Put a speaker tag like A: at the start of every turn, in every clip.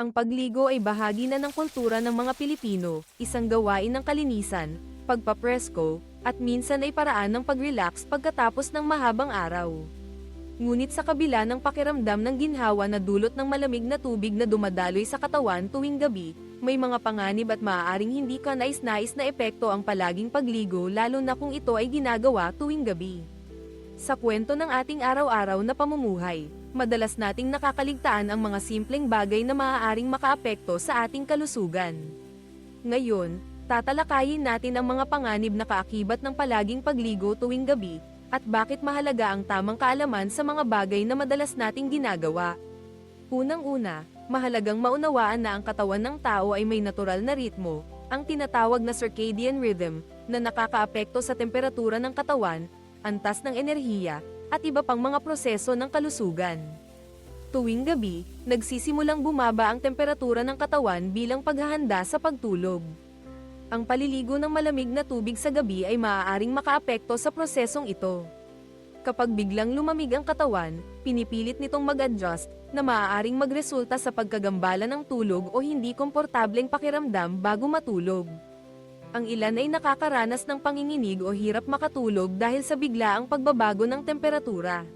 A: Ang pagligo ay bahagi na ng kultura ng mga Pilipino, isang gawain ng kalinisan, pagpapresko, at minsan ay paraan ng pag-relax pagkatapos ng mahabang araw. Ngunit sa kabila ng pakiramdam ng ginhawa na dulot ng malamig na tubig na dumadaloy sa katawan tuwing gabi, may mga panganib at maaaring hindi ka nais-nais na epekto ang palaging pagligo lalo na kung ito ay ginagawa tuwing gabi. Sa kwento ng ating araw-araw na pamumuhay, madalas nating nakakaligtaan ang mga simpleng bagay na maaaring makaapekto sa ating kalusugan. Ngayon, tatalakayin natin ang mga panganib na kaakibat ng palaging pagligo tuwing gabi, at bakit mahalaga ang tamang kaalaman sa mga bagay na madalas nating ginagawa. Unang-una, mahalagang maunawaan na ang katawan ng tao ay may natural na ritmo, ang tinatawag na circadian rhythm, na nakakaapekto sa temperatura ng katawan, antas ng enerhiya, at iba pang mga proseso ng kalusugan. Tuwing gabi, nagsisimulang bumaba ang temperatura ng katawan bilang paghahanda sa pagtulog. Ang paliligo ng malamig na tubig sa gabi ay maaaring makaapekto sa prosesong ito. Kapag biglang lumamig ang katawan, pinipilit nitong mag-adjust, na maaaring magresulta sa pagkagambala ng tulog o hindi komportableng pakiramdam bago matulog. Ang ilan ay nakakaranas ng panginginig o hirap makatulog dahil sa biglaang pagbabago ng temperatura.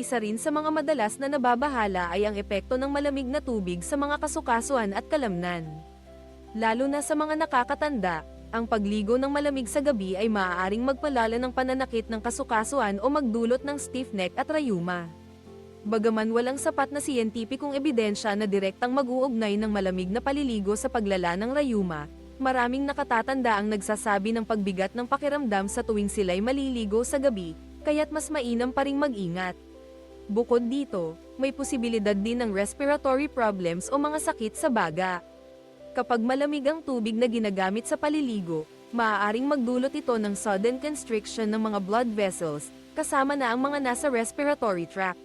A: Isa rin sa mga madalas na nababahala ay ang epekto ng malamig na tubig sa mga kasukasuan at kalamnan. Lalo na sa mga nakakatanda, ang pagligo ng malamig sa gabi ay maaaring magpalala ng pananakit ng kasukasuan o magdulot ng stiff neck at rayuma. Bagaman walang sapat na siyentipikong ebidensya na direktang mag-uugnay ng malamig na paliligo sa paglala ng rayuma, maraming nakatatanda ang nagsasabi ng pagbigat ng pakiramdam sa tuwing sila'y maliligo sa gabi, kaya't mas mainam pa ring mag-ingat. Bukod dito, may posibilidad din ng respiratory problems o mga sakit sa baga. Kapag malamig ang tubig na ginagamit sa paliligo, maaaring magdulot ito ng sudden constriction ng mga blood vessels, kasama na ang mga nasa respiratory tract.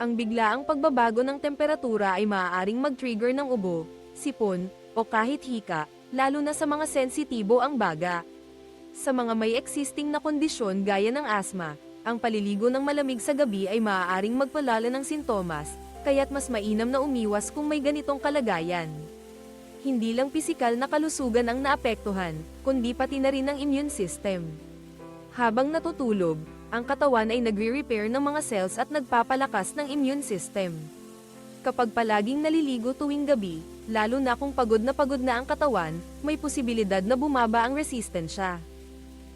A: Ang biglaang pagbabago ng temperatura ay maaaring mag-trigger ng ubo, sipon, o kahit hika, lalo na sa mga sensitibo ang baga. Sa mga may existing na kondisyon gaya ng asma, ang paliligo ng malamig sa gabi ay maaaring magpalala ng sintomas, kaya't mas mainam na umiwas kung may ganitong kalagayan. Hindi lang pisikal na kalusugan ang naapektuhan, kundi pati na rin ang immune system. Habang natutulog, ang katawan ay nagre-repair ng mga cells at nagpapalakas ng immune system. Kapag palaging naliligo tuwing gabi, lalo na kung pagod na pagod na ang katawan, may posibilidad na bumaba ang resistensya.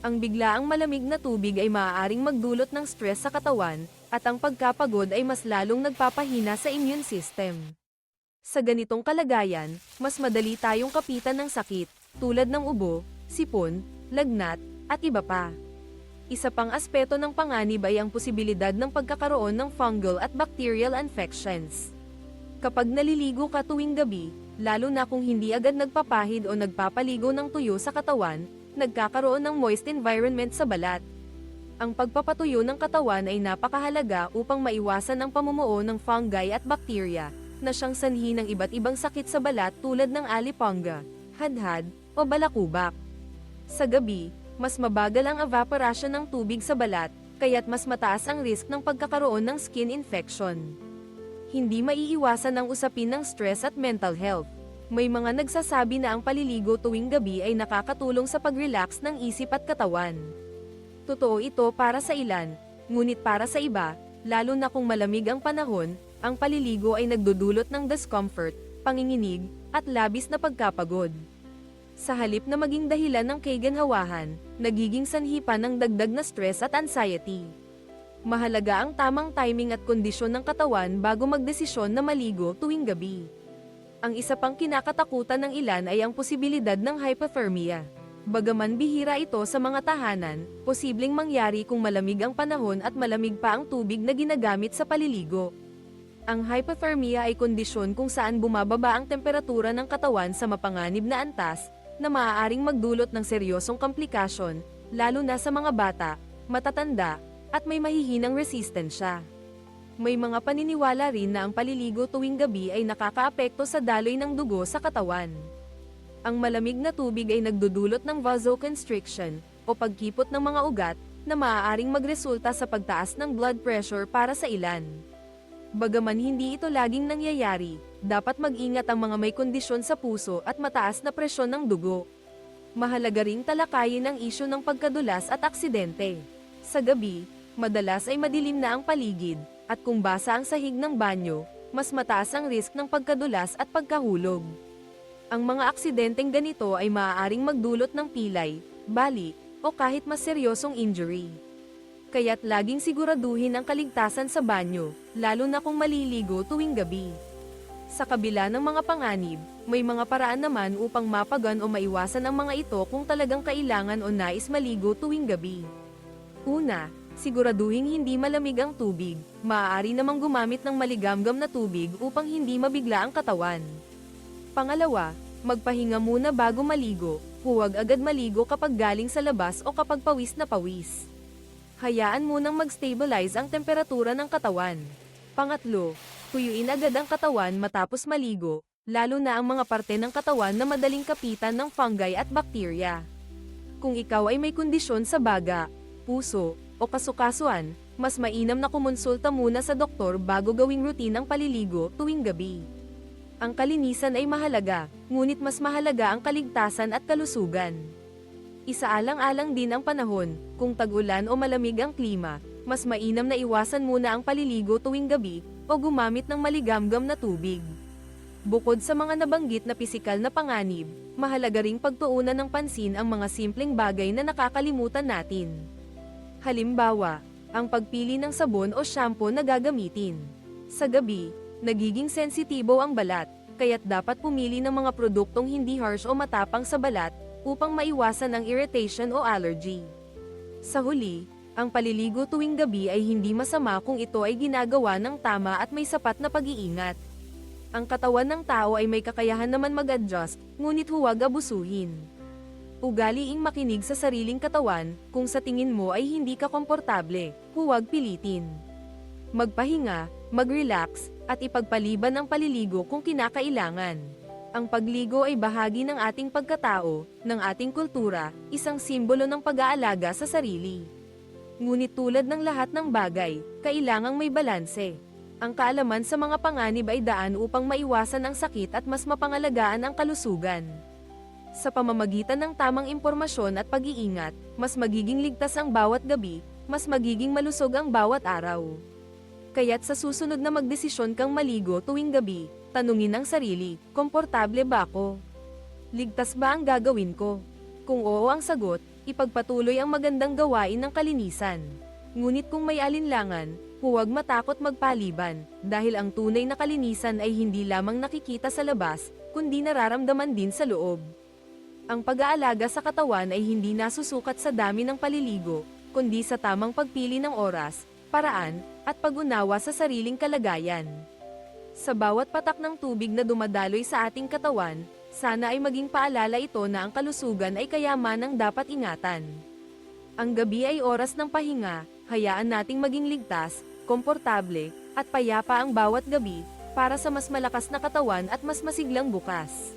A: Ang biglaang malamig na tubig ay maaaring magdulot ng stress sa katawan, at ang pagkapagod ay mas lalong nagpapahina sa immune system. Sa ganitong kalagayan, mas madali tayong kapitan ng sakit, tulad ng ubo, sipon, lagnat, at iba pa. Isa pang aspeto ng panganib ay ang posibilidad ng pagkakaroon ng fungal at bacterial infections. Kapag naliligo ka tuwing gabi, lalo na kung hindi agad nagpapahid o nagpapaligo ng tuyo sa katawan, nagkakaroon ng moist environment sa balat. Ang pagpapatuyo ng katawan ay napakahalaga upang maiwasan ang pamumuo ng fungi at bakterya, na siyang sanhi ng iba't ibang sakit sa balat tulad ng aliponga, hadhad, o balakubak. Sa gabi, mas mabagal ang evaporation ng tubig sa balat, kaya't mas mataas ang risk ng pagkakaroon ng skin infection. Hindi maiiwasan ang usapin ng stress at mental health. May mga nagsasabi na ang paliligo tuwing gabi ay nakakatulong sa pag-relax ng isip at katawan. Totoo ito para sa ilan, ngunit para sa iba, lalo na kung malamig ang panahon, ang paliligo ay nagdudulot ng discomfort, panginginig, at labis na pagkapagod. Sa halip na maging dahilan ng kaganhawahan, nagiging sanhi pa ng dagdag na stress at anxiety. Mahalaga ang tamang timing at kondisyon ng katawan bago magdesisyon na maligo tuwing gabi. Ang isa pang kinakatakutan ng ilan ay ang posibilidad ng hypothermia. Bagaman bihira ito sa mga tahanan, posibleng mangyari kung malamig ang panahon at malamig pa ang tubig na ginagamit sa paliligo. Ang hypothermia ay kondisyon kung saan bumababa ang temperatura ng katawan sa mapanganib na antas, na maaaring magdulot ng seryosong komplikasyon, lalo na sa mga bata, matatanda, at may mahihinang resistensya. May mga paniniwala rin na ang paliligo tuwing gabi ay nakakaapekto sa daloy ng dugo sa katawan. Ang malamig na tubig ay nagdudulot ng vasoconstriction, o pagkipot ng mga ugat, na maaaring magresulta sa pagtaas ng blood pressure para sa ilan. Bagaman hindi ito laging nangyayari, dapat mag-ingat ang mga may kondisyon sa puso at mataas na presyon ng dugo. Mahalaga ring talakayin ang isyu ng pagkadulas at aksidente. Sa gabi, madalas ay madilim na ang paligid, at kung basa ang sahig ng banyo, mas mataas ang risk ng pagkadulas at pagkahulog. Ang mga aksidenteng ganito ay maaaring magdulot ng pilay, bali, o kahit mas seryosong injury. Kaya't laging siguraduhin ang kaligtasan sa banyo, lalo na kung maliligo tuwing gabi. Sa kabila ng mga panganib, may mga paraan naman upang mapagan o maiwasan ang mga ito kung talagang kailangan o nais maligo tuwing gabi. Una, siguraduhin hindi malamig ang tubig. Maaari namang gumamit ng maligamgam na tubig upang hindi mabigla ang katawan. Pangalawa, magpahinga muna bago maligo. Huwag agad maligo kapag galing sa labas o kapag pawis na pawis. Hayaan munang mag-stabilize ang temperatura ng katawan. Pangatlo, tuyuin agad ang katawan matapos maligo, lalo na ang mga parte ng katawan na madaling kapitan ng fungi at bakterya. Kung ikaw ay may kondisyon sa baga, puso, o kasukasuan, mas mainam na kumonsulta muna sa doktor bago gawing routine ang paliligo tuwing gabi. Ang kalinisan ay mahalaga, ngunit mas mahalaga ang kaligtasan at kalusugan. Isaalang-alang din ang panahon, kung tag-ulan o malamig ang klima, mas mainam na iwasan muna ang paliligo tuwing gabi o gumamit ng maligamgam na tubig. Bukod sa mga nabanggit na pisikal na panganib, mahalaga ring pagtuunan ng pansin ang mga simpleng bagay na nakakalimutan natin. Halimbawa, ang pagpili ng sabon o shampoo na gagamitin. Sa gabi, nagiging sensitibo ang balat, kaya't dapat pumili ng mga produktong hindi harsh o matapang sa balat upang maiwasan ang irritation o allergy. Sa huli, ang paliligo tuwing gabi ay hindi masama kung ito ay ginagawa ng tama at may sapat na pag-iingat. Ang katawan ng tao ay may kakayahan naman mag-adjust, ngunit huwag abusuhin. Ugaliing makinig sa sariling katawan, kung sa tingin mo ay hindi ka komportable, huwag pilitin. Magpahinga, mag-relax, at ipagpaliban ang paliligo kung kinakailangan. Ang pagligo ay bahagi ng ating pagkatao, ng ating kultura, isang simbolo ng pag-aalaga sa sarili. Ngunit tulad ng lahat ng bagay, kailangang may balanse. Ang kaalaman sa mga panganib ay daan upang maiwasan ang sakit at mas mapangalagaan ang kalusugan. Sa pamamagitan ng tamang impormasyon at pag-iingat, mas magiging ligtas ang bawat gabi, mas magiging malusog ang bawat araw. Kaya't sa susunod na magdesisyon kang maligo tuwing gabi, tanungin ang sarili, komportable ba ako? Ligtas ba ang gagawin ko? Kung oo ang sagot, ipagpatuloy ang magandang gawain ng kalinisan. Ngunit kung may alinlangan, huwag matakot magpaliban, dahil ang tunay na kalinisan ay hindi lamang nakikita sa labas, kundi nararamdaman din sa loob. Ang pag-aalaga sa katawan ay hindi nasusukat sa dami ng paliligo, kundi sa tamang pagpili ng oras, paraan, at pag-unawa sa sariling kalagayan. Sa bawat patak ng tubig na dumadaloy sa ating katawan, sana ay maging paalala ito na ang kalusugan ay kayamanang dapat ingatan. Ang gabi ay oras ng pahinga, hayaan nating maging ligtas, komportable, at payapa ang bawat gabi, para sa mas malakas na katawan at mas masiglang bukas.